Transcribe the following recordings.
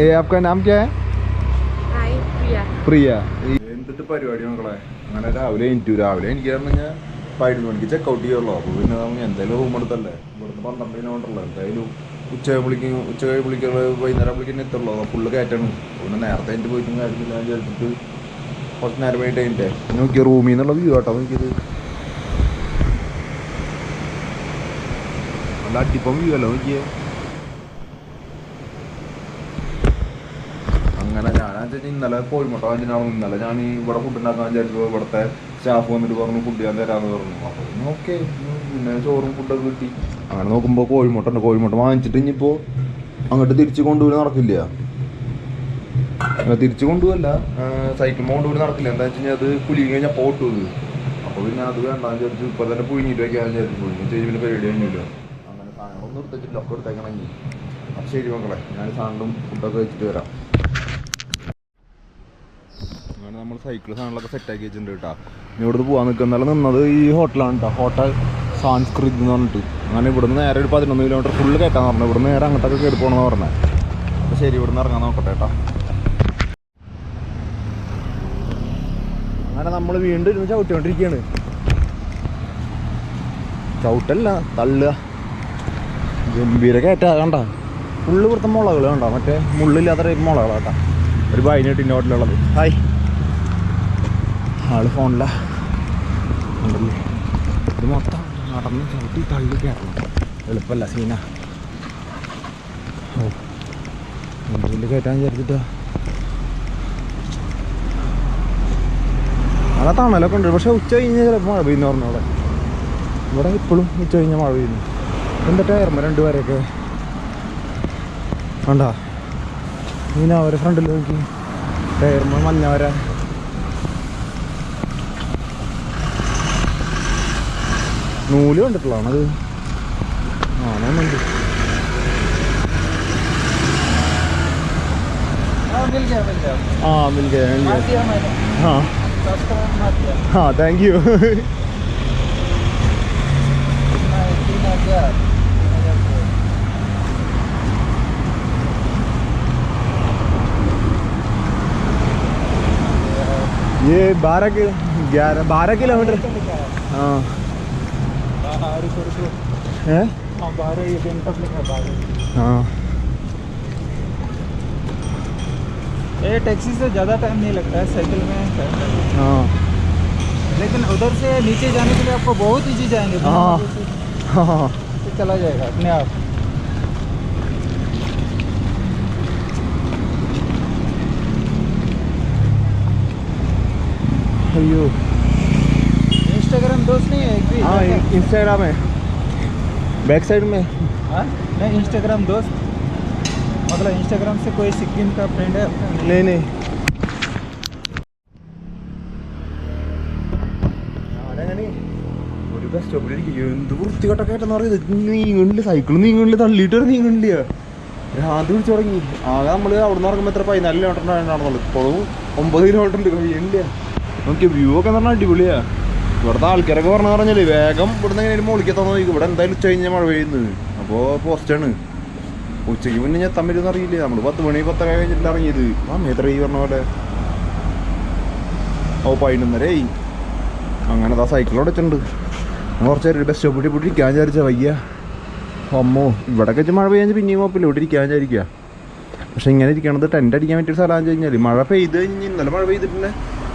ए आपका नाम क्या है ഹായ് പ്രിയ പ്രിയ എന്തിട്ട് പരിപാടി മക്കളെ അങ്ങനെ രാവിലെ എനിക്ക് രാവിലെ എനിക്ക് കഴിഞ്ഞാൽ പതിനൊന്ന് മണിക്ക് ചെക്ക് ഔട്ട് ചെയ്യുള്ളൂ അപ്പോൾ പിന്നെ നമുക്ക് എന്തായാലും റൂം എടുത്തല്ലേ ഇവിടുന്ന് പന്ത്രണ്ട് കിലോമീറ്ററല്ലേ എന്തായാലും ഉച്ച വിളിക്കും ഉച്ച കഴി വിളിക്കുള്ള വൈകുന്നേരം വിളിക്കുന്ന എത്തുള്ളൂ അപ്പോൾ ഫുള്ള് കയറ്റാണ് അപ്പോൾ പിന്നെ നേരത്തെ എനിക്ക് പോയിട്ടും കാര്യമില്ല ഞാൻ ചേർത്തിട്ട് കുറച്ച് നേരം വൈകിട്ട് അതിൻ്റെ നോക്കിയ റൂമിൽ നിന്നുള്ള വ്യൂ കേട്ടോ നോക്കിയത് നല്ല അടിപ്പം വ്യൂ അല്ല നോക്കിയേ ഇന്നലെ കോഴിമുട്ട വാങ്ങിച്ചിട്ടാണ് ഇന്നലെ ഞാൻ ഈ ഇവിടെ ഫുഡ് ഉണ്ടാക്കാൻ വിചാരിച്ചു ഇവിടുത്തെ സ്റ്റാഫ് വന്നിട്ട് പറഞ്ഞു ഫുഡ് ഞാൻ തരാമെന്ന് പറഞ്ഞു. അപ്പോൾ ഓക്കെ പിന്നെ ചോറും ഫുഡൊക്കെ കിട്ടി. അങ്ങനെ നോക്കുമ്പോൾ കോഴിമുട്ട ഉണ്ട്. കോഴിമുട്ട വാങ്ങിച്ചിട്ട് ഇനിയിപ്പോൾ അങ്ങോട്ട് തിരിച്ച് കൊണ്ടുപോയി നടക്കില്ല. തിരിച്ചു കൊണ്ടുപോകല്ല സൈക്കിൾ കൊണ്ടുപോയി നടക്കില്ല. എന്താ വെച്ച് കഴിഞ്ഞാൽ അത് കുലുങ്ങി കഴിഞ്ഞാൽ പോട്ടു പോകുന്നത് അപ്പോൾ പിന്നെ അത് വേണ്ടാന്ന് വിചാരിച്ചു ഇപ്പോൾ തന്നെ പുഴിഞ്ഞിട്ട് വയ്ക്കാമെന്ന് വിചാരിച്ചു ചെയ്ത് പിന്നെ പരിപാടി കഴിഞ്ഞില്ല അങ്ങനെ സാധനങ്ങളൊന്നും എടുത്തിട്ടില്ല. ഒക്കെ എടുത്തേക്കണമെങ്കിൽ ശരി മക്കളെ ഞാൻ സാധനം ഫുഡൊക്കെ വെച്ചിട്ട് വരാം അങ്ങനെ നമ്മൾ സൈക്കിൾ സാധനങ്ങളൊക്കെ സെറ്റാക്കി വെച്ചിട്ടുണ്ട് കേട്ടോ. ഇവിടുന്ന് പോകാൻ നിൽക്കുന്നാലും നിന്നത് ഈ ഹോട്ടലാണ് കേട്ടോ ഹോട്ടൽ സാൻസ്കൃത് എന്ന് പറഞ്ഞിട്ട്. അങ്ങനെ ഇവിടുന്ന് നേരെ ഒരു പതിനൊന്ന് കിലോമീറ്റർ ഫുള്ള് കയറ്റാന്ന് പറഞ്ഞു. ഇവിടുന്ന് നേരെ അങ്ങോട്ടൊക്കെ കയറി പോകണമെന്ന് പറഞ്ഞത് അപ്പോൾ ശരി ഇവിടുന്ന് ഇറങ്ങാൻ നോക്കട്ടെ കേട്ടോ അങ്ങനെ നമ്മൾ വീണ്ടും ഇരുന്ന് ചവിട്ടിക്കൊണ്ടിരിക്കുകയാണ് ചവിട്ടല്ല തള്ളുക. ഗംഭീര കയറ്റാ കണ്ട? ഫുള്ള് ഇവിടുത്തെ മുളകൾ കണ്ട? മറ്റേ മുള്ളില്ലാത്ത ടൈപ്പ് മുളകളാട്ടാ ഒരു പതിനെട്ടിന്റെ ഇന്നോട്ടിലുള്ളത് ഹായ് ആൾ ഫോണില ഉണ്ടല്ലേ ഇത് മൊത്തം നടന്ന് ചവിട്ടി തള്ളി കയറണം എളുപ്പമല്ല സീന. ഓ കേട്ടാൻ കയറ്റാൻ വിചാരിച്ചിട്ടാ. നല്ല തണലൊക്കെ ഉണ്ട്. പക്ഷെ ഉച്ച കഴിഞ്ഞാൽ ചിലപ്പോൾ മഴ പെയ്യുന്നു പറഞ്ഞു അവിടെ. ഇവിടെ ഇപ്പോഴും ഉച്ച കഴിഞ്ഞാൽ മഴ പെയ്യുന്നു. എന്തൊക്കെ ടയർമ രണ്ട് പേരെയൊക്കെ കണ്ടാ? നീന അവരെ ഫ്രണ്ടിൽ നോക്കി. ടയർമ മഞ്ഞ വര. നൂല് കണ്ടിട്ടുള്ളതാണ് അത് ആണോന്നുണ്ട് मिल गया मिल गया ആ മിൽ ഗയ മിൽ मार ഗയ दिया मैंने हाँ सब्सक्राइब मार दिया हाँ थैंक यू कितना है? तीन हजार तीन हजार को। ये बारह के ग्यारह बारह किलोमीटर लिखा है हाँ ये है हाँ। ये टैक्सी से ज़्यादा टाइम नहीं लगता है साइकिल में है। हाँ। लेकिन उधर से नीचे जाने के लिए आपको बहुत ईजी जाएँगे हाँ। हाँ। चला जाएगा अपने आप। अयो। इंस्टाग्राम दोस्त नहीं है एक भी हाँ क्या? इंस्टाग्राम है बैक साइड में हाँ नहीं इंस्टाग्राम दोस्त मतलब इंस्टाग्राम से कोई सिक्किम का फ्रेंड है अपना? नहीं नहीं ഒരു ബസ് സ്റ്റോപ്പിൽ എന്ത് വൃത്തികെട്ടൊക്കെ ആയിട്ടെന്ന് പറയുന്നത് നീങ്ങണില്ല സൈക്കിൾ നീങ്ങണില്ല തള്ളിയിട്ട് വരെ നീങ്ങണില്ല ഭ്രാന്ത് പിടിച്ചു തുടങ്ങി ആകെ നമ്മൾ അവിടെ നിന്ന് ഇറങ്ങുമ്പോൾ എത്ര പതിനാല് കിലോമീറ്റർ നടന്നുള്ളൂ ഇപ്പോഴും ഒമ്പത് കിലോമീറ്റർ ഉണ്ട് കഴിയണില്ല നോക്കിയ വ്യൂ ഒക്കെ എന്ന് പറഞ്ഞാൽ അടിപൊളിയാ ഇവിടുത്തെ ആൾക്കാരൊക്കെ പറഞ്ഞു പറഞ്ഞില്ലേ വേഗം ഇവിടുന്ന് എങ്ങനെ മോളിക്ക് നോക്കി ഇവിടെ എന്തായാലും ഉച്ച കഴിഞ്ഞാൽ മഴ പെയ്യുന്നത്. അപ്പോൾ പോസ്റ്റാണ് ഉച്ചയ്ക്ക് മുന്നേ ഞാൻ പറ്റുമെന്ന് അറിയില്ല. നമ്മൾ പത്ത് മണി പത്തര കഴിഞ്ഞിട്ട് ഇറങ്ങിയത്. ആ മേത്ര ഈ പറഞ്ഞ പോലെ. ഓ പതിനൊന്നരയായി. അങ്ങനെ ആ സൈക്കിൾ അടച്ചിട്ടുണ്ട് ഞാൻ കുറച്ച് നേരം ബസ് സ്റ്റോപ്പ് ഇവിടെ ഇരിക്കാൻ വിചാരിച്ച വയ്യ. അമ്മോ ഇവിടെ വെച്ച് മഴ പെയ്യാൻ പിന്നെയും കുഴപ്പമില്ല. ഇവിടെ ഇരിക്കാൻ വിചാരിക്കുക പക്ഷെ ഇങ്ങനെ ഇരിക്കണത് ടെന്റ് അടിക്കാൻ പറ്റിയ സ്ഥലമാണെന്ന് വെച്ച് കഴിഞ്ഞാൽ മഴ പെയ്ത് കഴിഞ്ഞ് ഇന്നലെ മഴ പെയ്തിട്ടുണ്ട്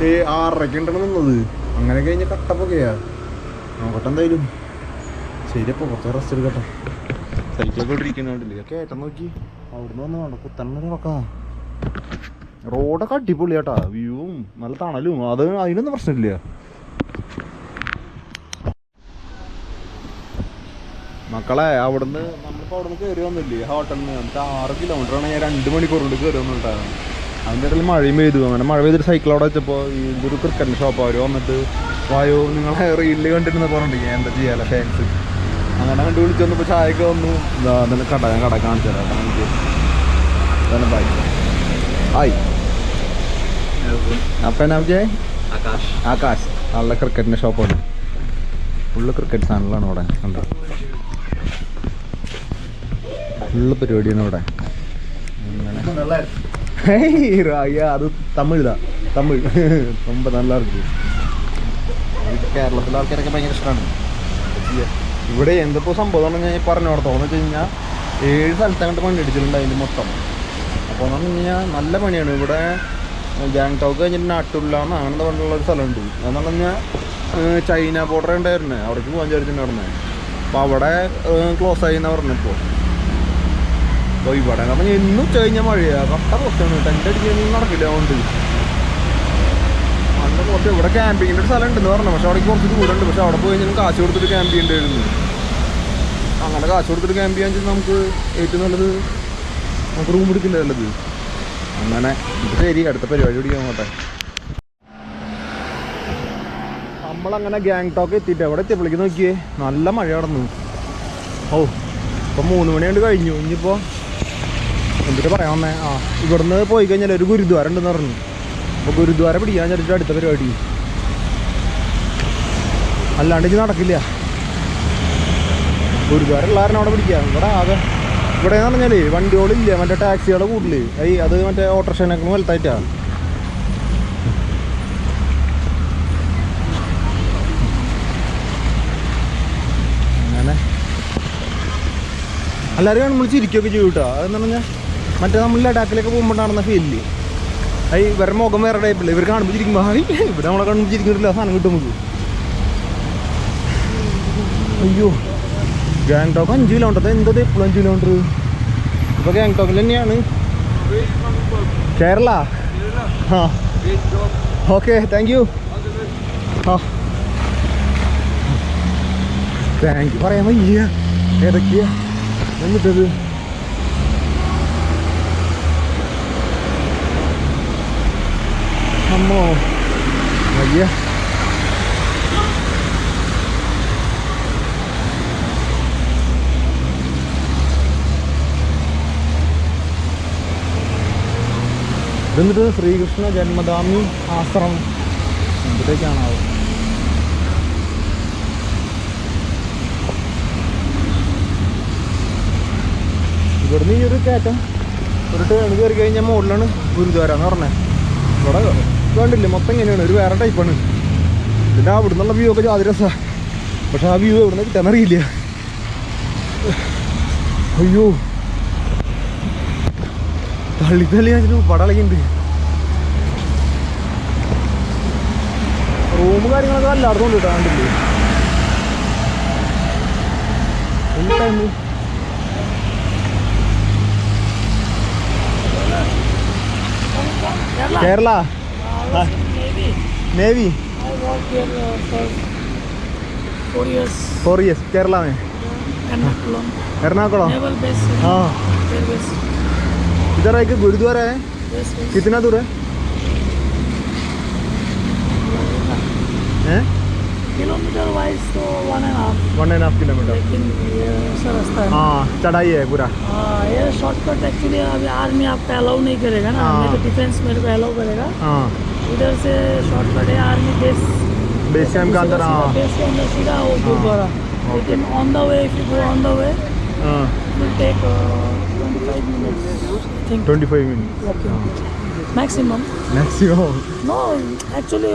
ഏ ആറരയ്ക്ക് ഉണ്ടെന്ന് നിന്നത്? അങ്ങനെ കഴിഞ്ഞ് കട്ടപ്പൊക്കെയാ നോക്കട്ടെ എന്തായാലും. ശരി അപ്പോൾ കുറച്ച് റെസ്റ്റ് എടുക്കട്ടെ. കേട്ടം നോക്കി. അവിടുന്ന് വന്ന് വേണ്ട കുത്തണ്ണൊരു നോക്കാം റോഡൊക്കെ അടിപൊളിയാട്ടാ. വ്യൂവും നല്ല തണലും. അത് അതിനൊന്നും പ്രശ്നമില്ല. മക്കളെ അവിടുന്ന് നമ്മളിപ്പോൾ അവിടുന്ന് കയറി വന്നില്ലേ? ഹോട്ടലിൽ നിന്ന് നമുക്ക് ആറ് കിലോമീറ്റർ ഞാൻ രണ്ട് മണിക്കൂർ കൊണ്ട് കയറി വന്നിട്ടാണ് അതിന്റെ ഇടയിൽ മഴയും പെയ്തു. അങ്ങനെ മഴ പെയ്തൊരു സൈക്കിൾ അവിടെ വെച്ചപ്പോൾ ഇതൊരു ക്രിക്കറ്റ് ഷോപ്പ് അവർ വന്നിട്ട് വായോ നിങ്ങളെ റീലിൽ കണ്ടിരുന്ന പറഞ്ഞിട്ട് എന്താ ചെയ്യാലോ ഫാൻസ് അങ്ങനെ കണ്ടു വിളിച്ചു വന്നപ്പോൾ ചായക്ക് വന്നു. എന്താ നല്ല കട ഞാൻ കട കാണിച്ചു തരാം. എനിക്ക് അതന്നെ ബൈ ആയി അപ്പം എന്നാ വിജയ് ആകാശ്. ആകാശ്. നല്ല ക്രിക്കറ്റിന്റെ ഷോപ്പാണ് ഫുള്ള് ക്രിക്കറ്റ് സാധനങ്ങളാണ് ഇവിടെ. കണ്ടോ? ഫുള്ള് പരിപാടിയാണ് ഇവിടെ. അങ്ങനെ ഹേയ് റായ അത് തമിഴാ തമിഴ് ரொம்ப நல்லா இருக்கு കേരളത്തിലെ ആൾക്കാരൊക്കെ ഭയങ്കര ഇഷ്ടമാണ് ഇവിടെ എന്തിപ്പോ സംഭവം എന്ന് ഞാൻ പറഞ്ഞു കൊടുത്തോന്ന് വെച്ച് കഴിഞ്ഞാൽ ഏഴ് സ്ഥലത്ത് അങ്ങോട്ട് പണി അടിച്ചിട്ടുണ്ട് അതിൽ മൊത്തം അപ്പോൾ എന്ന് പറഞ്ഞു കഴിഞ്ഞാൽ നല്ല പണിയാണ് ഇവിടെ ഗാങ് ടോക്ക് കഴിഞ്ഞിട്ട് നാട്ടുള്ള അങ്ങനെ പറഞ്ഞുള്ള ഒരു സ്ഥലമുണ്ട് അതെന്ന് പറഞ്ഞു കഴിഞ്ഞാൽ ഏഹ് ചൈന ബോർഡർ ഉണ്ടായിരുന്നേ അവിടേക്ക് പോകാൻ വിചാരിച്ചിട്ടുണ്ടായിരുന്നേ അപ്പോൾ അവിടെ ക്ലോസ് ആയി എന്നാ പറഞ്ഞപ്പോൾ അപ്പോൾ ഇവിടെ എന്ന് ഞാൻ ഇന്നും ഉച്ച കഴിഞ്ഞാൽ മഴയാണ് കട്ട പൊട്ടാണ് ടെന്റ് അടിക്കാൻ നടക്കില്ല അതുകൊണ്ട്. അന്ന് കുറച്ച് ഇവിടെ ക്യാമ്പിങ്ങിന്റെ ഒരു സ്ഥലം ഉണ്ടെന്ന് പറഞ്ഞു. പക്ഷെ അവിടേക്ക് കുറച്ച് ദൂരമുണ്ട്. പക്ഷെ അവിടെ പോയി കഴിഞ്ഞാൽ കാശ് കൊടുത്തിട്ട് ക്യാമ്പ് ചെയ്യേണ്ടിയിരുന്നു അങ്ങനെ കാശ് കൊടുത്തിട്ട് ക്യാമ്പ് ചെയ്യാൻ വെച്ചാൽ നമുക്ക് ഏറ്റവും നല്ലത് നമുക്ക് റൂം എടുക്കില്ല നല്ലത്. അങ്ങനെ. ശരി. അടുത്ത പരിപാടി പിടിക്കാൻ പോട്ടെ നമ്മളങ്ങനെ ഗ്യാങ് ടോക്ക് എത്തിയിട്ട് എവിടെ എത്തിയപ്പോഴേക്ക് നോക്കിയേ. നല്ല മഴ നടന്നു ഓ ഇപ്പം മൂന്ന് മണിയാണ്ട് കഴിഞ്ഞു. ഇനിയിപ്പോൾ എന്തിട്ട് പറയാൻ വന്നേ? ആ ഇവിടുന്ന് പോയി കഴിഞ്ഞാൽ ഒരു ഗുരുദ്വാര ഉണ്ടെന്ന് പറഞ്ഞു. അപ്പോൾ ഗുരുദ്വാര പിടിക്കാൻ ചേർത്തിട്ട് അടുത്ത പരിപാടി. അല്ലാണ്ട് ഇത് നടക്കില്ല. ഗുരുദ്വാര ഉള്ള കാരണം അവിടെ പിടിക്കാം. ഇവിടെ ആകെ ഇവിടെ എന്ന് പറഞ്ഞാൽ വണ്ടികളില്ല മറ്റേ ടാക്സികളെ കൂടുതൽ ഐ അത് മറ്റേ ഓട്ടോറിക്ഷനൊക്കെ വലുതായിട്ടാ. അങ്ങനെ. എല്ലാവരും കാണുമ്പോൾ ചിരിക്കുകയൊക്കെ ചെയ്യൂട്ടോ? അതെന്ന് പറഞ്ഞാൽ മറ്റേ നമ്മൾ ലഡാക്കിലേക്ക് പോകുമ്പോൾ നടന്ന ഫീലിൽ അത് ഇവരുടെ മുഖം വേറെ ടൈപ്പില്ല ഇവർ കാണുമ്പോൾ ചിരിക്കുമ്പോൾ ഹായ് ഇവിടെ നമ്മളെ കാണുമ്പോൾ ചിരിക്കുന്നില്ല സാധനം കിട്ടും അയ്യോ ഗാങ്ടോക്ക് അഞ്ച് കിലോമീറ്റർ എന്തത് എപ്പോഴും അഞ്ച് കിലോമീറ്റർ ഇപ്പോൾ ഗാങ്ടോക്കിൽ തന്നെയാണ്. കേരള? ആ. ഓക്കെ താങ്ക് യു ആ. താങ്ക് യു പറയാൻ വയ്യ. ഏതൊക്കെയാ? എന്നിട്ടത്? അമ്മോ വയ്യ ഇതെന്നിട്ട് ശ്രീകൃഷ്ണ ജന്മദാമി ആശ്രമം. എന്തിലേക്കാണാവും ഇവിടുന്ന് ഈ ഒരു കയറ്റം. ഒരു ടേൺ കയറി കഴിഞ്ഞാൽ മുകളിലാണ് ഗുരുദ്വാര എന്ന് പറഞ്ഞത് ഇവിടെ വേണ്ടില്ല മൊത്തം ഇങ്ങനെയാണ്. ഒരു വേറെ ടൈപ്പാണ് പിന്നെ അവിടെ നിന്നുള്ള വ്യൂ ഒക്കെ ജാതി രസമാണ് പക്ഷെ ആ വ്യൂ എവിടെ നിന്ന് കിട്ടാന്നറിയില്ല അയ്യോ. തള്ളി തള്ളി അതിന് പടളയുണ്ട് റൂം കാര്യങ്ങളൊക്കെ എല്ലായിടത്തും ഉണ്ട് കേട്ടോ കണ്ടില്ലേ time Huh? Navy. I here uh, for four years. Four years. Kerala में. एर्नाकुलम हाँ इधर एक गुरुद्वारा है yes, yes. कितना दूर है किलोमीटर वाइज तो one and half one and half kilometre लेकिन ये हाँ चढ़ाई है पूरा हाँ ये शॉर्टकट एक्चुअली अभी आर्मी आपका अलाउ नहीं करेगा ना तो डिफेंस मेरे को अलाउ करेगा हाँ इधर से शॉर्टकट है आर्मी बेस बेस कैंप के अंदर हाँ। बेस के अंदर सीधा वो हाँ। गुरुद्वारा हाँ। लेकिन on the way if you go on the way हाँ will take 25 minutes I think 25 minutes maximum maximum no actually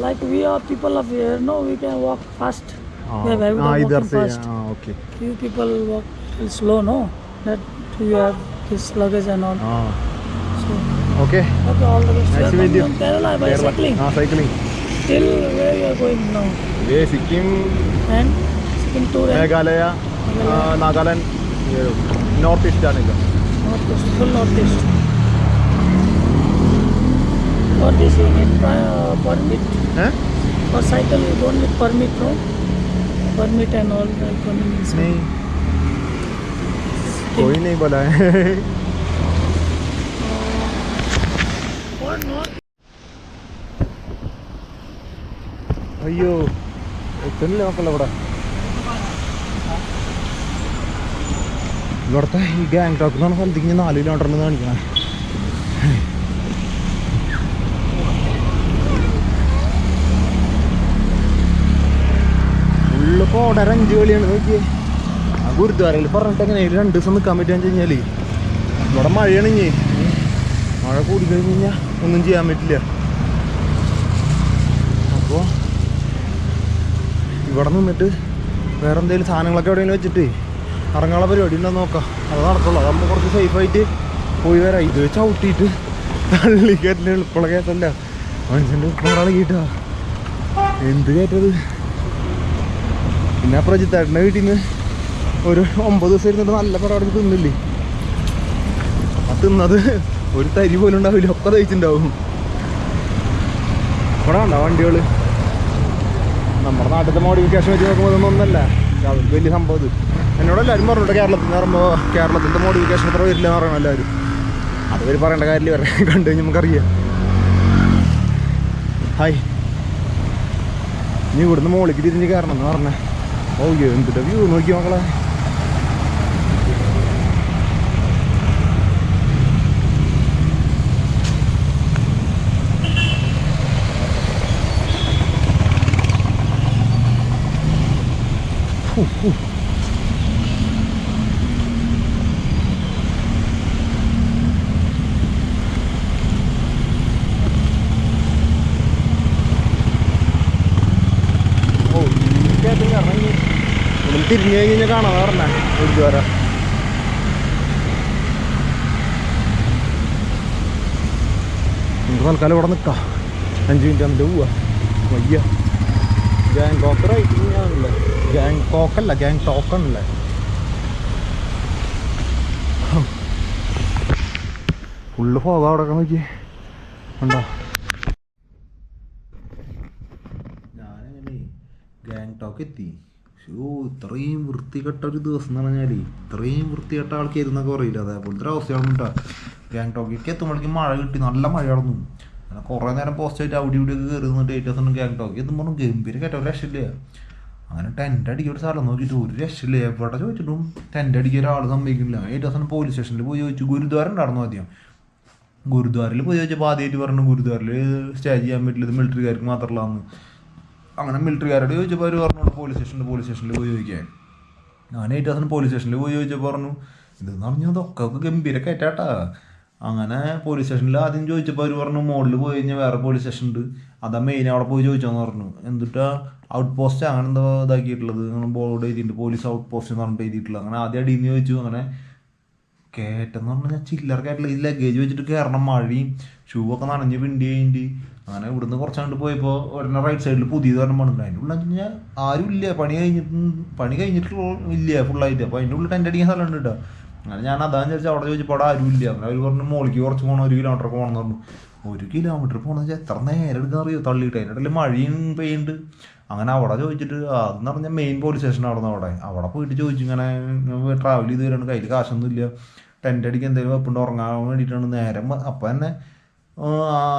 like we are people of here no we can walk fast हाँ इधर से हाँ okay few people walk slow no that you have this luggage and all हाँ। Okay. Okay, all the best. Nice to meet you. Kerala, by Kerala. cycling. Ah, cycling. Till where you are going now? Sikkim and Sikkim tour Meghalaya Nagaland north east जाने का north east full north east और this you need permit हैं और cycle you don't need permit no permit and all नहीं कोई नहीं बोला है അയ്യോ എത്തുന്നില്ല മക്കളെ ഇവിടെ? ഇവിടുത്തെ ഈ ഗാങ് ടോക്ക് എന്ന് പറഞ്ഞ സ്ഥലത്തേക്ക് ഇനി നാല് കിലോമീറ്റർ ഉണ്ടെന്ന് കാണിക്കണേ. ഫുള്ള് കോടര അഞ്ച് കളിയാണ് നോക്കിയേ. ആ ഗുരുദ്വാരയിൽ പറഞ്ഞിട്ട് എങ്ങനെ രണ്ട് ദിവസം നിൽക്കാൻ പറ്റുക ഇവിടെ മഴയാണ് ഇനി. മഴ കൂടി കഴിഞ്ഞ് കഴിഞ്ഞാൽ ഒന്നും ചെയ്യാൻ പറ്റില്ല. അപ്പോൾ ഇവിടെ നിന്നിട്ട് വേറെ എന്തെങ്കിലും സാധനങ്ങളൊക്കെ എവിടെയെങ്കിലും വെച്ചിട്ട് ഇറങ്ങാനുള്ള പരിപാടി ഉണ്ടോ നോക്കാം. അത് നടക്കുള്ളൂ. അതാകുമ്പോൾ കുറച്ച് സേഫായിട്ട് പോയി വരാം. ഇത് ചവിട്ടിയിട്ട് തള്ളി കയറ്റിന്റെ എളുപ്പമുള്ള കേട്ടല്ല മനുഷ്യന്റെ ഉപ്പളാൾ കീട്ടാ. എന്ത് കയറ്റത് പിന്നെ പ്രജിത്തേട്ടന്റെ വീട്ടിൽ നിന്ന് ഒരു ഒമ്പത് ദിവസം ഇരുന്നിട്ട് നല്ല പരിപാടി തിന്നില്ലേ? ആ തിന്നത് ഒരു തരി പോലും ഉണ്ടാവില്ല. ഒക്കെ തയ്ച്ചിട്ടുണ്ടാവും. ഇവിടെ ഉണ്ടോ വണ്ടികൾ നമ്മുടെ നാട്ടിലത്തെ മോഡിഫിക്കേഷൻ വെച്ച് നോക്കുമ്പോൾ ഇതൊന്നും ഒന്നല്ല. വലിയ സംഭവം ഇത്. എന്നോട് എല്ലാവരും പറഞ്ഞിട്ട് കേരളത്തിൽ നിന്ന് പറയുമ്പോൾ കേരളത്തിന്റെ മോഡിഫിക്കേഷൻ അത്ര വരില്ല എന്ന് പറയണം എല്ലാവരും. അത് വരെ പറയേണ്ട കാര്യമില്ല. വരെ കണ്ടു കഴിഞ്ഞാൽ നമുക്കറിയാം. ഹായ്. നീ ഇവിടുന്ന് മോളിക്ക് തിരിഞ്ഞ് കയറണം എന്ന് പറഞ്ഞേ. ഓ എന്തിട്ട് വ്യൂ നോക്കി മക്കളെ ഓ ഈ കയറ്റം കയറണം ഇനി ഇവിടുന്ന് തിരിഞ്ഞു കഴിഞ്ഞ് കഴിഞ്ഞാൽ കാണാൻ പറഞ്ഞേ ഒരു വരാം നമുക്ക് തൽക്കാലം ഇവിടെ നിൽക്കാം. അഞ്ച് മിനിറ്റ് എന്നിട്ട് പോവാ. വയ്യ. ഗാങ് കോക്ക് റൈറ്റിംഗ് ആണല്ലേ ഗാങ് കോക്കല്ല ഗാങ് ടോക്കണല്ലേ ഫുള്ള് പോകാം അവിടെ നോക്കി ഉണ്ടോ ഞാനങ്ങനെ ഗാങ്ടോക്ക് എത്തി ഷോ ഇത്രയും വൃത്തികെട്ട ഒരു ദിവസം എന്ന് പറഞ്ഞാൽ ഇത്രയും വൃത്തികെട്ട ആൾക്കായിരുന്നൊക്കെ പറയില്ല? അതേപോലത്തെ ഒരു അവസ്ഥയാണ് കേട്ടോ ഗാങ്ടോക്കിലേക്ക് എത്തുമ്പോഴേക്കും മഴ കിട്ടി. നല്ല മഴയാണെന്നു അങ്ങനെ കുറേ നേരം പോസ്റ്റ് ആയിട്ട് അവിടെ ഇവിടെ കയറി നിന്നിട്ട് ഏറ്റവും ദിവസം ഗാങ്ടോക്ക് എത്തുമ്പോൾ ഗംഭീര കയറ്റം. രക്ഷയില്ല. അങ്ങനെ ടെന്റ് അടിക്കുക ഒരു സ്ഥലം നോക്കിയിട്ട് ഒരു രക്ഷയില്ല. എവിടെ ചോദിച്ചിട്ടും ടെന്റ് അടിക്കുക ഒരാൾ സമ്മതിക്കുന്നില്ല. ഏറ്റവും സ്ഥലം പോലീസ് സ്റ്റേഷനിൽ പോയി ചോദിച്ചു. ഗുരുദ്വാരം ഉണ്ടായിരുന്നു ആദ്യം. ഗുരുദ്വാരയിൽ പോയി ചോദിച്ചപ്പോൾ ആദ്യമായിട്ട് പറഞ്ഞു ഗുരുദ്വാരയിൽ സ്റ്റേ ചെയ്യാൻ പറ്റില്ല. ഇത് മിലിറ്ററിക്കാർക്ക് മാത്രമല്ലാന്ന് അങ്ങനെ മിലിറ്ററിക്കാരോട് ചോദിച്ചപ്പോൾ അവർ പറഞ്ഞു പോലീസ് സ്റ്റേഷനിൽ പോലീസ് സ്റ്റേഷനിൽ പോയി ചോദിക്കാൻ. ഞാൻ ഏറ്റവും അവസാനം പോലീസ് സ്റ്റേഷനിൽ പോയി ചോദിച്ചപ്പോൾ പറഞ്ഞു ഇതെന്ന് പറഞ്ഞാൽ അതൊക്കെ ഗംഭീര കയറ്റാട്ടാ. അങ്ങനെ പോലീസ് സ്റ്റേഷനിൽ ആദ്യം ചോദിച്ചപ്പോൾ അവർ പറഞ്ഞു മുകളിൽ പോയി കഴിഞ്ഞാൽ വേറെ പോലീസ് സ്റ്റേഷൻ ഉണ്ട്. അതാ മെയിൻ അവിടെ പോയി ചോദിച്ചോന്ന് പറഞ്ഞു. എന്നിട്ടാ ഔട്ട് പോസ്റ്റ് അങ്ങനെ എന്തോ ഇതാക്കിയിട്ടുള്ളത് ബോർഡ് എഴുതിയിട്ടുണ്ട് പോലീസ് ഔട്ട് പോസ്റ്റ് എന്ന് പറഞ്ഞിട്ട് എഴുതിയിട്ടുള്ളത്. അങ്ങനെ ആദ്യം അടിയിൽ നിന്ന് ചോദിച്ചു. അങ്ങനെ കയറ്റെന്ന് പറഞ്ഞാൽ ചില്ലറ കയറ്റില്ല ഈ ലഗേജ് വെച്ചിട്ട് കയറണം മഴയും ഷൂ ഒക്കെ നനഞ്ഞ് പിണ്ടി കഴിഞ്ഞിട്ട്. അങ്ങനെ ഇവിടുന്ന് കുറച്ചാണ്ട് പോയപ്പോൾ ഉടനെ റൈറ്റ് സൈഡിൽ പുതിയത് പറഞ്ഞ പണിണ്ട് അതിന്റെ ഉള്ളിൽ ആരും ഇല്ല പണി കഴിഞ്ഞിട്ട് പണി കഴിഞ്ഞിട്ട് ഇല്ല ഫുള്ളായിട്ട് അപ്പോൾ അതിന്റെ ഉള്ളിൽ ടെന്റ് അടിക്കാൻ സ്ഥലമുണ്ട് കേട്ടോ അങ്ങനെ ഞാൻ അതാന്ന് ചോദിച്ചാൽ അവിടെ ചോദിച്ചപ്പോൾ അവിടെ ആരും ഇല്ല. അങ്ങനെ അവർ പറഞ്ഞു മോളിക്ക് കുറച്ച് പോകണം ഒരു കിലോമീറ്റർ പോകണം എന്ന് പറഞ്ഞു. ഒരു കിലോമീറ്റർ പോകണമെന്ന് വെച്ചാൽ എത്ര നേരം എടുക്കാൻ അറിയോ? തള്ളിയിട്ട് അതിന്റെ ഇടയിൽ മഴയും പെയ്യുണ്ട് അങ്ങനെ അവിടെ ചോദിച്ചിട്ട് അതെന്ന് പറഞ്ഞാൽ മെയിൻ പോലീസ് സ്റ്റേഷൻ അവിടെ നിന്ന് അവിടെ. അവിടെ പോയിട്ട് ചോദിച്ചു ഇങ്ങനെ ട്രാവൽ ചെയ്ത് വരാണ് കയ്യിൽ കാശൊന്നും ഇല്ല. ടെന്റ് അടിക്ക് എന്തെങ്കിലും വെപ്പുണ്ട്? ഉറങ്ങാൻ വേണ്ടിയിട്ടാണ്. നേരം അപ്പം തന്നെ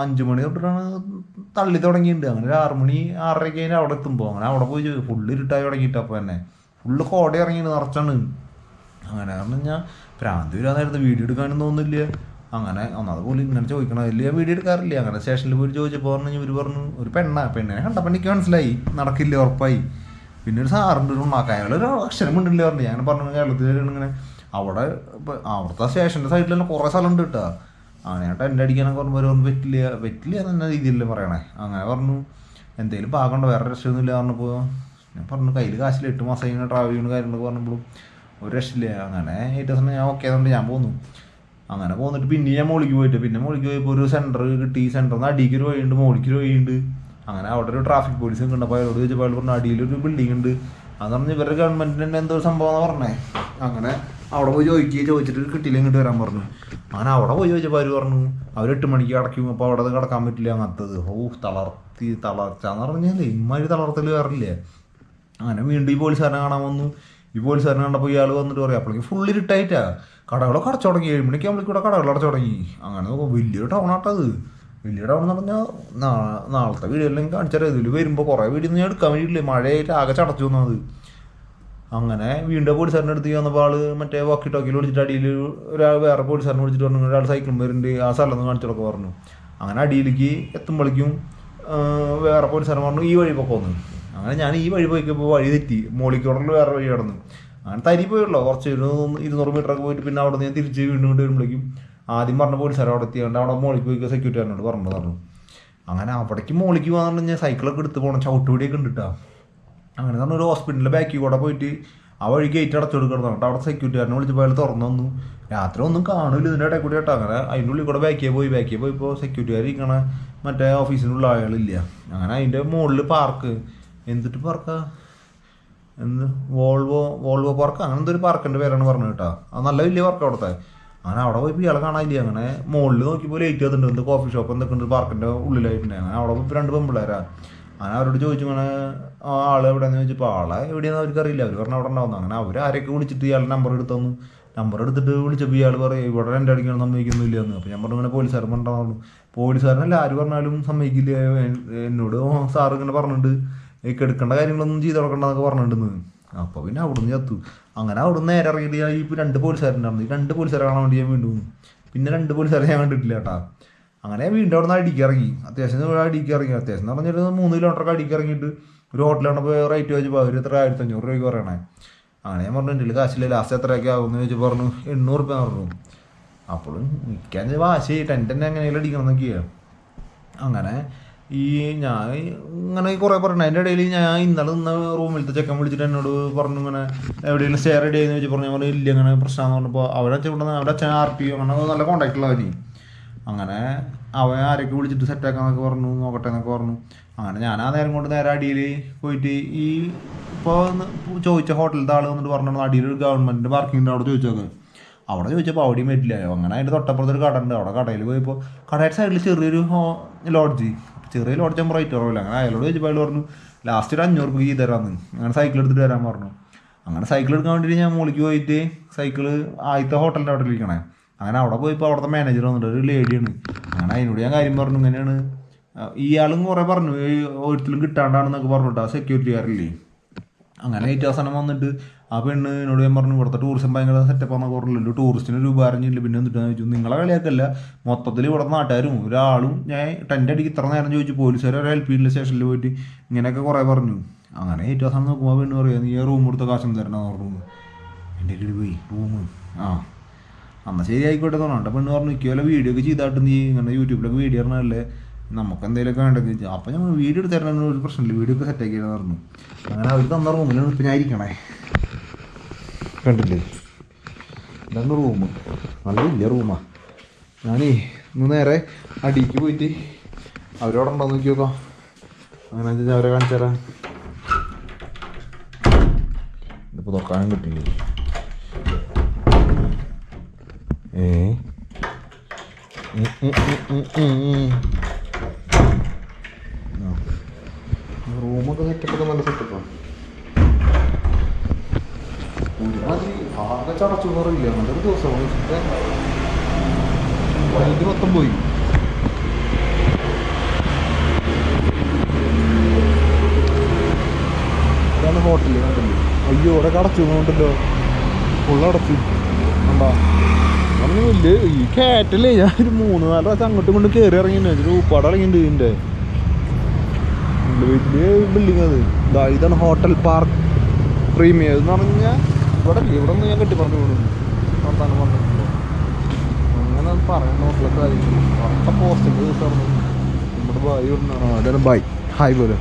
അഞ്ച് മണി തൊട്ടിട്ടാണ് തള്ളി തുടങ്ങിയിട്ടുണ്ട് അങ്ങനെ ഒരു ആറ് മണി ആറരയ്ക്ക് അവിടെ എത്തുമ്പോൾ അങ്ങനെ അവിടെ പോയി ഫുള്ള് ഇരുട്ടായി തുടങ്ങിയിട്ട് അപ്പം തന്നെ ഫുള്ള് കോട ഇറങ്ങി നിറച്ചാണ്. അങ്ങനെ പറഞ്ഞു കഴിഞ്ഞാൽ ഭ്രാന്തി വരാൻ നേരത്തെ വീഡിയോ എടുക്കാനൊന്നും തോന്നുന്നില്ല. അങ്ങനെ ഒന്നാമത് പോലും ഇങ്ങനെ ചോദിക്കണം വലിയ വീഡിയോ എടുക്കാറില്ല. അങ്ങനെ സ്റ്റേഷനിൽ പോയി ചോദിച്ചപ്പോൾ പറഞ്ഞു ഇവർ പറഞ്ഞു ഒരു പെണ്ണ പെണ്ണിനെ കണ്ടപ്പോൾ എനിക്ക് മനസ്സിലായി നടക്കില്ല ഉറപ്പായി. പിന്നെ ഒരു സാറിന്റെ ഒരു ഉണ്ണാക്ക അയാൾ ഒരു അക്ഷരം ഉണ്ടല്ലേ പറഞ്ഞു. ഞാൻ പറഞ്ഞു കേരളത്തിൽ ഇങ്ങനെ. അവിടെ അവിടുത്തെ സ്റ്റേഷന്റെ സൈഡിൽ തന്നെ കുറേ സ്ഥലം ഉണ്ട് കേട്ടോ. അങ്ങനെ ഞാൻ ടെന്റ് അടിക്കാനൊക്കെ പറഞ്ഞു പറഞ്ഞു പറ്റില്ല പറ്റില്ല എന്ന രീതിയിലല്ലേ പറയണേ. അങ്ങനെ പറഞ്ഞു എന്തെങ്കിലും പാകണ്ട? വേറെ രക്ഷയൊന്നുമില്ല പറഞ്ഞപ്പോൾ ഞാൻ പറഞ്ഞു കയ്യിൽ കാശിൽ എട്ട് മാസം കഴിഞ്ഞാൽ ട്രാവൽ ചെയ്യുന്ന കാര്യങ്ങളൊക്കെ പറഞ്ഞപ്പോഴും ഒരു രക്ഷയില്ല അങ്ങനെ. ഏറ്റവും സമയം ഞാൻ ഓക്കെ എന്നുണ്ട് ഞാൻ പോന്നു. അങ്ങനെ പോന്നിട്ട് പിന്നെ ഞാൻ മോളിക്ക് പോയിട്ട് പിന്നെ മോളിക്ക് പോയപ്പോൾ ഒരു സെന്റർ കിട്ടി. സെന്ററിൽ നിന്ന് അടിക്ക് ഒരു വഴിയുണ്ട് മോളിക്ക് ഒരു വഴിയുണ്ട്. അങ്ങനെ അവിടെ ഒരു ട്രാഫിക് പോലീസ് കണ്ടപ്പോൾ അയാളോട് ചോദിച്ചപ്പോൾ അയാൾ പറഞ്ഞു അടിയിലൊരു ബിൽഡിംഗ് ഉണ്ട്. അതെന്ന് പറഞ്ഞ് ഇവരുടെ ഗവൺമെന്റിന്റെ എന്തോ സംഭവം സംഭവം പറഞ്ഞേ. അങ്ങനെ അവിടെ പോയി ചോദിക്കുകയും ചോദിച്ചിട്ട് കിട്ടിയില്ല ഇങ്ങോട്ട് വരാൻ പറഞ്ഞു. അങ്ങനെ അവിടെ പോയി ചോദിച്ചപ്പോൾ അവർ പറഞ്ഞു അവർ എട്ട് മണിക്ക് അടയ്ക്കും അപ്പോൾ അവിടെ കടക്കാൻ പറ്റില്ല. അങ്ങനത്തത്. ഓ തളർത്തി തളർച്ച എന്ന് പറഞ്ഞാൽ ഇമ്മാതിരി തളർത്തൽ വേറില്ലേ. അങ്ങനെ വീണ്ടും ഈ പോലീസുകാരനെ കാണാൻ വന്നു. ഈ പോലീസുകാരനെ കണ്ടപ്പോൾ ഇയാൾ വന്നിട്ട് പറയാം അപ്പോഴേക്കും ഫുൾ ഇരുട്ടായിട്ടാ. കടകളൊക്കെ അടച്ചു തുടങ്ങി. ഏഴ് മണിക്ക് ഇവിടെ കടകൾ അടച്ചു തുടങ്ങി. അങ്ങനെ നോക്കുമ്പോൾ വലിയൊരു ടൗൺ ആട്ടത് വലിയ ടൗൺ എന്ന് പറഞ്ഞാൽ നാ- നാളത്തെ വീഡിയോയിലും കാണിച്ചാൽ ഇതിൽ വരുമ്പോൾ കുറേ വീഡിയോ ഞാൻ എടുക്കാൻ വേണ്ടിയിട്ടില്ലേ മഴയായിട്ട് ആകെ ചടച്ചു വന്നത് അങ്ങനെ വീണ്ടും പോലീസുകാരന്റെ അടുത്ത് വന്നപ്പോൾ ആൾ മറ്റേ വാക്കി ടോക്കിൽ വിളിച്ചിട്ട് അടിയിൽ ഒരാൾ വേറെ പോലീസുകാരനെ വിളിച്ചിട്ട് പറഞ്ഞു ഒരാൾ സൈക്കിളും വരുന്നുണ്ട്. ആ സ്ഥലം ഒന്ന് പറഞ്ഞു. അങ്ങനെ അടിയിലേക്ക് എത്തുമ്പോഴേക്കും വേറെ പോലീസുകാരൻ പറഞ്ഞു ഈ വഴി പൊക്കോന്ന് അങ്ങനെ ഞാൻ ഈ വഴി പോയിക്കപ്പോൾ വഴി തെറ്റി. മോളിക്കോടറിൽ വേറെ വഴി കടന്നു. അങ്ങനെ തരി പോയുള്ളൂ കുറച്ച് ഒരു ഇരുന്നൂറ് മീറ്റർ ഒക്കെ പോയിട്ട് പിന്നെ അവിടെ നിന്ന് ഞാൻ തിരിച്ച് വീണ്ടും കൊണ്ട് വരുമ്പോഴേക്കും ആദ്യം പറഞ്ഞ പോലീസുകാർ അവിടെ എത്തിയാണ്ട് അവിടെ മോളിക്ക് പോയി സെക്യൂരിറ്റിക്കാരനോട് പറഞ്ഞു പറഞ്ഞു. അങ്ങനെ അവിടേക്ക് മോളിക്ക് പോകാന്ന് പറഞ്ഞാൽ സൈക്കിളൊക്കെ എടുത്ത് പോകണം ചവിട്ടുപടിയൊക്കെ ഉണ്ട് കേട്ടോ അങ്ങനെ പറഞ്ഞ ഒരു ഹോസ്പിറ്റലിന്റെ ബാക്കിൽ കൂടെ പോയിട്ട് ആ വഴി ഗേറ്റ് അടച്ചു കൊടുക്കണം എന്നിട്ട് അവിടെ സെക്യൂരിറ്റിക്കാരനെ വിളിച്ചപ്പോൾ അയാൾ തുറന്നു വന്നു. രാത്രി ഒന്നും കാണില്ല ഇതിന്റെ ഇടയിൽ കൂടി കേട്ടോ അങ്ങനെ അതിന്റെ ഉള്ളിൽ കൂടെ ബാക്കിയെ പോയി. ബാക്കിയെ പോയി ഇപ്പോൾ സെക്യൂരിറ്റിക്കാർ ഇരിക്കണ മറ്റേ ഓഫീസിനുള്ള ആളുകളില്ല അങ്ങനെ അതിന്റെ മുകളിൽ പാർക്ക് എന്തിട്ട് പാർക്കാ? എന്ത്? Volvo Volvo park? അങ്ങനെ എന്തൊരു പാർക്കിന്റെ പേരാണ് പറഞ്ഞു കേട്ടോ. അത് നല്ല വലിയ പാർക്ക് അവിടുത്തെ. അങ്ങനെ അവിടെ പോയി ഇയാളെ കാണാനില്ല? അങ്ങനെ മുകളിൽ നോക്കിയപ്പോൾ ലേറ്റ് ചെയ്തിട്ടുണ്ട് എന്ത് കോഫി ഷോപ്പ് എന്തൊക്കെ ഉണ്ട് പാർക്കിന്റെ ഉള്ളിലായിട്ടുണ്ട്. അങ്ങനെ അവിടെ പോയി രണ്ട് പെമ്പിള്ളേരാ. അങ്ങനെ അവരോട് ചോദിച്ചു ഇങ്ങനെ ആൾ എവിടെയാന്ന്? ചോദിച്ചപ്പോൾ ആളെ എവിടെയാണെന്ന് അവർക്കറിയില്ല. അവർ പറഞ്ഞ അവിടെ ഉണ്ടാവുന്നു അങ്ങനെ അവർ ആരൊക്കെ വിളിച്ചിട്ട് ഇയാളുടെ നമ്പർ എടുത്തു തന്നു നമ്പർ എടുത്തിട്ട് വിളിച്ചപ്പോൾ ഇയാൾ പറയും ഇവിടെ രണ്ട് അടിക്കണം സമ്മതിക്കുന്നില്ല എന്ന് അപ്പോൾ ഞാൻ പറഞ്ഞു ഇങ്ങനെ പോലീസുകാരൻ പറഞ്ഞു. പോലീസുകാരനല്ല ആര് പറഞ്ഞാലും സമ്മതിക്കില്ല. എന്നോട് സാർ ഇങ്ങനെ പറഞ്ഞിട്ടുണ്ട്. ഈ കെടുക്കേണ്ട കാര്യങ്ങളൊന്നും ചെയ്ത് കൊടുക്കണ്ടെന്നൊക്കെ പറഞ്ഞിട്ടുണ്ടെന്ന് അപ്പോൾ പിന്നെ അവിടുന്ന് ചത്തു. അങ്ങനെ അവിടുന്ന് നേരെ ഇറങ്ങിയിട്ട് ഈ രണ്ട് പോലീസുകാരുണ്ടായിരുന്നു ഈ രണ്ട് പോലീസുകാരെ കാണാൻ വേണ്ടി ഞാൻ വീണ്ടും പിന്നെ രണ്ട് പോലീസുകാരെ ഞാൻ കണ്ടിട്ടില്ല കേട്ടാ. അങ്ങനെ വീണ്ടും അവിടെ നിന്ന് അടിക്കി ഇറങ്ങി. അത്യാവശ്യം അടിക്കി ഇറങ്ങി. അത്യാവശ്യം എന്ന് പറഞ്ഞാൽ മൂന്ന് കിലോമീറ്ററൊക്കെ അടിക്കി ഇറങ്ങിയിട്ട് ഒരു ഹോട്ടലാണ് പോയി റേറ്റ് ചോദിച്ചപ്പോൾ അവർ എത്ര? ആയിരത്തി അഞ്ഞൂറ് രൂപയ്ക്ക് പറയണേ. അങ്ങനെ ഞാൻ പറഞ്ഞു എന്റെ കാശില്ല? ലാസ്റ്റ് എത്രയൊക്കെ ആകുമെന്ന് ചോദിച്ചു പറഞ്ഞു എണ്ണൂറ് രൂപ പറഞ്ഞു. അപ്പോഴും നിൽക്കാൻ വാശി ടെന്റ് തന്നെ എങ്ങനെയെങ്കിലും അടിക്കണം എന്നൊക്കെയാണ് അങ്ങനെ ഈ ഞാൻ ഇങ്ങനെ കുറേ പറഞ്ഞു. അതിന്റെ ഇടയിൽ ഞാൻ ഇന്നലെ നിന്ന റൂമിലത്തെ ചെക്കൻ വിളിച്ചിട്ട് എന്നോട് പറഞ്ഞു ഇങ്ങനെ എവിടെയെങ്കിലും സ്റ്റേ റെഡി ആയെന്ന് വെച്ച് പറഞ്ഞു. പറഞ്ഞു ഇല്ല അങ്ങനെ പ്രശ്നമാണെന്ന് പറഞ്ഞപ്പോൾ അവിടെ അച്ഛൻ കൊണ്ടുവന്ന് അച്ഛൻ ആർ ടി അങ്ങനെ നല്ല കോൺടാക്ട് ഉള്ളവരി അങ്ങനെ അവൻ ആരൊക്കെ വിളിച്ചിട്ട് സെറ്റാക്കാന്നൊക്കെ പറഞ്ഞു നോക്കട്ടെ എന്നൊക്കെ പറഞ്ഞു. അങ്ങനെ ഞാൻ ആ നേരം കൊണ്ട് നേരെ അടിയിൽ പോയിട്ട് ഈ ഇപ്പോൾ ചോദിച്ച ഹോട്ടലിലത്തെ ആൾ വന്നിട്ട് പറഞ്ഞു അടിയിൽ ഒരു ഗവൺമെന്റ് പാർക്കിങ്ങിന്റെ അവിടെ ചോദിച്ചോക്കെ അവിടെ ചോദിച്ചപ്പോൾ അവിടെയും പറ്റില്ല. അങ്ങനെ അതിന്റെ തൊട്ടപ്പുറത്തൊരു കട ഉണ്ട്. അവിടെ കടയിൽ പോയപ്പോൾ കടയുടെ സൈഡിൽ ചെറിയൊരു ലോഡ്ജ് ചെറിയ ലോഡ് ചെമ്പർ റേറ്റ് കുറവില്ല അങ്ങനെ അയാളോട് ചോദിച്ചപ്പോൾ അയാൾ പറഞ്ഞു ലാസ്റ്റ് ഒരു അഞ്ഞൂറ് രൂപ തരാമെന്ന് അങ്ങനെ സൈക്കിൾ എടുത്തിട്ട് വരാൻ പറഞ്ഞു. അങ്ങനെ സൈക്കിൾ എടുക്കാൻ വേണ്ടിയിട്ട് ഞാൻ മുകളിലേക്ക് പോയിട്ട് സൈക്കിൾ ആദ്യത്തെ ഹോട്ടലിന്റെ അവിടെ ഇരിക്കണേ. അങ്ങനെ അവിടെ പോയപ്പോൾ അവിടുത്തെ മാനേജർ വന്നിട്ട് ഒരു ലേഡിയാണ് അങ്ങനെ അതിനോട് ഞാൻ കാര്യം പറഞ്ഞു ഇങ്ങനെയാണ് ഇയാളും കുറേ പറഞ്ഞു ഒരിക്കലും കിട്ടാണ്ടാണെന്നൊക്കെ പറഞ്ഞിട്ട് സെക്യൂരിറ്റി സെക്യൂരിറ്റിക്കാരില്ലേ അങ്ങനെ ഏറ്റവും അവസാനം വന്നിട്ട് ആ പെണ്ണ് എന്നോട് ഞാൻ പറഞ്ഞു ഇവിടുത്തെ ടൂറിസം ഭയങ്കര സെറ്റപ്പ് ആണെന്ന് പറഞ്ഞില്ലല്ലോ ടൂറിസ്റ്റിന് ഒരു ഉപകാരമില്ല പിന്നെ എന്നിട്ട് ചോദിച്ചു നിങ്ങളെ കളിയാക്കല്ല. മൊത്തത്തിൽ ഇവിടെ നാട്ടുകാരും ഒരാളും ഞാൻ ടെന്റ് അടിക്ക് ഇത്ര നേരം ചോദിച്ചു. പോലീസുകാർ ഒരു ഹെൽപ്പ് ചെയ്യുന്ന സ്റ്റേഷനിൽ പോയിട്ട് ഇങ്ങനെയൊക്കെ കുറേ പറഞ്ഞു. അങ്ങനെ ഏറ്റവും അവസാനം നോക്കുമ്പോൾ പെണ്ണ് പറയുക നീ റൂം എടുത്ത കാശം തരണമെന്ന് പറഞ്ഞു. എന്റെ കയ്യിൽ പോയി റൂം ആ. അന്ന് ശരി ആയിക്കോട്ടെ തോന്നണ്ട പെണ്ണ് പറഞ്ഞു ഇക്കോലെ വീഡിയോ ഒക്കെ ചെയ്തായിട്ട് നീ ഇങ്ങനെ യൂട്യൂബിലൊക്കെ വീഡിയോ ഇറങ്ങാനല്ലേ നമുക്ക് എന്തെങ്കിലുമൊക്കെ ചോദിച്ചു അപ്പോൾ ഞാൻ വീഡിയോ എടുത്ത് തരണം ഒരു പ്രശ്നമില്ല. വീഡിയോ ഒക്കെ സെറ്റ് ആക്കിയെന്ന് പറഞ്ഞു. അങ്ങനെ അവർ തന്ന റൂമിലാണ് ഇപ്പം ഞാൻ ഇരിക്കണേ. കണ്ടില്ലേ? ഇതാണ് റൂം നല്ല വലിയ റൂമാ. ഞാനേ ഇന്ന് നേരെ അടിക്ക് പോയിട്ട് അവരോടെ ഉണ്ടോ നോക്കി നോക്കാം. അങ്ങനെ വെച്ചാൽ അവരെ കാണിച്ചു തരാം. ഇതിപ്പോൾ തുറക്കാനും കിട്ടില്ലേ ഏ? ആകെ കുറവില്ല ഒരു ദിവസം വൈകിട്ട് മൊത്തം പോയി. ഇതാണ് ഹോട്ടൽ കണ്ടില്ലേ? അയ്യോ ഇവിടെ കടച്ചു കൊണ്ടല്ലോ ഫുള്ളടച്ചു കണ്ടാ? അങ്ങനെ ഈ കയറ്റല്ലേ ഞാൻ ഒരു മൂന്ന് നാല് പ്രാവശ്യം അങ്ങോട്ടും കൊണ്ട് കയറി ഇറങ്ങിയിട്ടുണ്ട് ഒരു ഉപ്പാട് ഇറങ്ങിയിട്ടുണ്ട് ഇതിന്റെ വലിയ ബിൽഡിംഗ് അത്. ഇതാണ് ഹോട്ടൽ പാർക്ക്. പ്രീമിയം എന്ന് പറഞ്ഞാൽ ഇവിടെ ഇവിടെ നിന്ന് ഞാൻ കെട്ടി പറഞ്ഞു വിടും. വർത്താനം പറഞ്ഞിട്ടുണ്ട് അങ്ങനെ പറയാൻ നോക്കില്ല കാര്യം. പോസ്റ്റിന്റെ ദിവസമായിരുന്നു നമ്മുടെ ബായ് ഇടുന്നതാണ് ബൈ ഹായ് പോലെ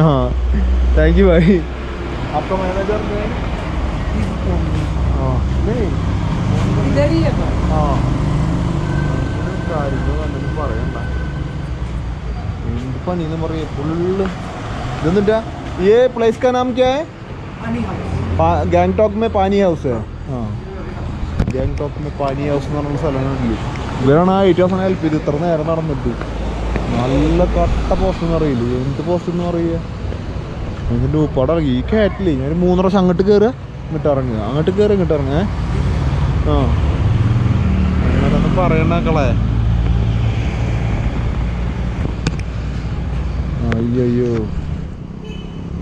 ആ താങ്ക് യു ബൈ അപ്പം പറയണ്ട. എന്ത് പണി എന്ന് ഫുള്ള് ഇതെന്നിട്ടാ? ഏ പ്ലേസ് കാ है ഗാങ്ടോക്ക് മേ പാനി ഹൗസ് ആ. ഗാങ്ടോക്ക് മേ പാനി ഹൗസ് എന്ന് പറഞ്ഞ സ്ഥലമാണില്ലേ ഇവരാണ് ആ ഏറ്റവും അവസാനം ഹെൽപ്പ് ചെയ്ത് ഇത്ര നേരം നടന്നിട്ട്. നല്ല കട്ട പോസ്റ്റ് എന്ന് പറയില്ലേ? എന്ത് പോസ്റ്റ് എന്ന് പറയുക ഇതിന്റെ ഉപ്പാട് ഇറങ്ങി. ഈ കയറ്റില്ലേ ഞാൻ മൂന്ന് പ്രാവശ്യം അങ്ങോട്ട് കയറുക ഇങ്ങോട്ട് ഇറങ്ങുക അങ്ങോട്ട് കയറി ഇങ്ങോട്ട് ഇറങ്ങുക ആ. അങ്ങനെ പറയണ കളെ അയ്യോ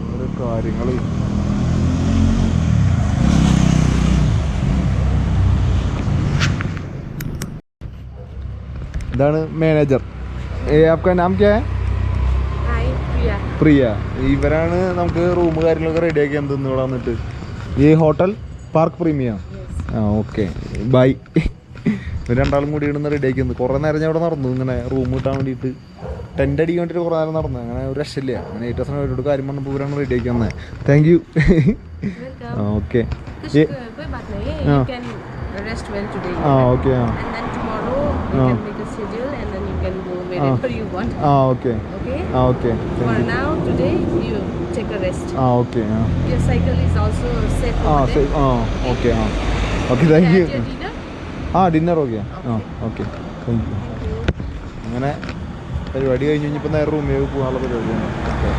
ഓരോ കാര്യങ്ങൾ. ഇതാണ് മാനേജർ ആപ്കാ നാം ക്യാ? പ്രിയ. ഇവരാണ് നമുക്ക് റൂം കാര്യങ്ങളൊക്കെ റെഡിയാക്കി എന്ത് ഇവിടെ വന്നിട്ട്. ഈ ഹോട്ടൽ പാർക്ക് പ്രീമിയ ആ ഓക്കെ ബൈ ഇവർ രണ്ടാളും കൂടി ഉണ്ടെന്ന് റെഡി ആക്കി വന്നു. കുറേ നേരം ഞാൻ ഇവിടെ നടന്നു. ഇങ്ങനെ റൂം കിട്ടാൻ വേണ്ടിയിട്ട് ടെന്റ് അടിക്കാൻ വേണ്ടിയിട്ട് കുറേ നേരം നടന്നു. അങ്ങനെ ഒരു രക്ഷയില്ല. അങ്ങനെ ഏറ്റവും സമയം അവരോട് കാര്യം പറഞ്ഞപ്പോൾ ഇവരാണ് ആക്കി വന്നത് താങ്ക് യു ഓക്കെ ആ ഓക്കെ ആ. Wherever you want ആ ഓക്കെ okay ആ okay for thank you now today you take a rest ആ ഓക്കെ ആ your cycle is also safe ആ over ശരി there ആ ഓക്കെ ആ okay thank you Had your dinner ആ ഡിന്നർ ഓക്കെ ആ ഓക്കെ താങ്ക് യു അങ്ങനെ പരിപാടി കഴിഞ്ഞ് കഴിഞ്ഞപ്പോൾ നേരെ റൂമിലേക്ക് പോകാനുള്ള പരിപാടിയാണ് ഓക്കെ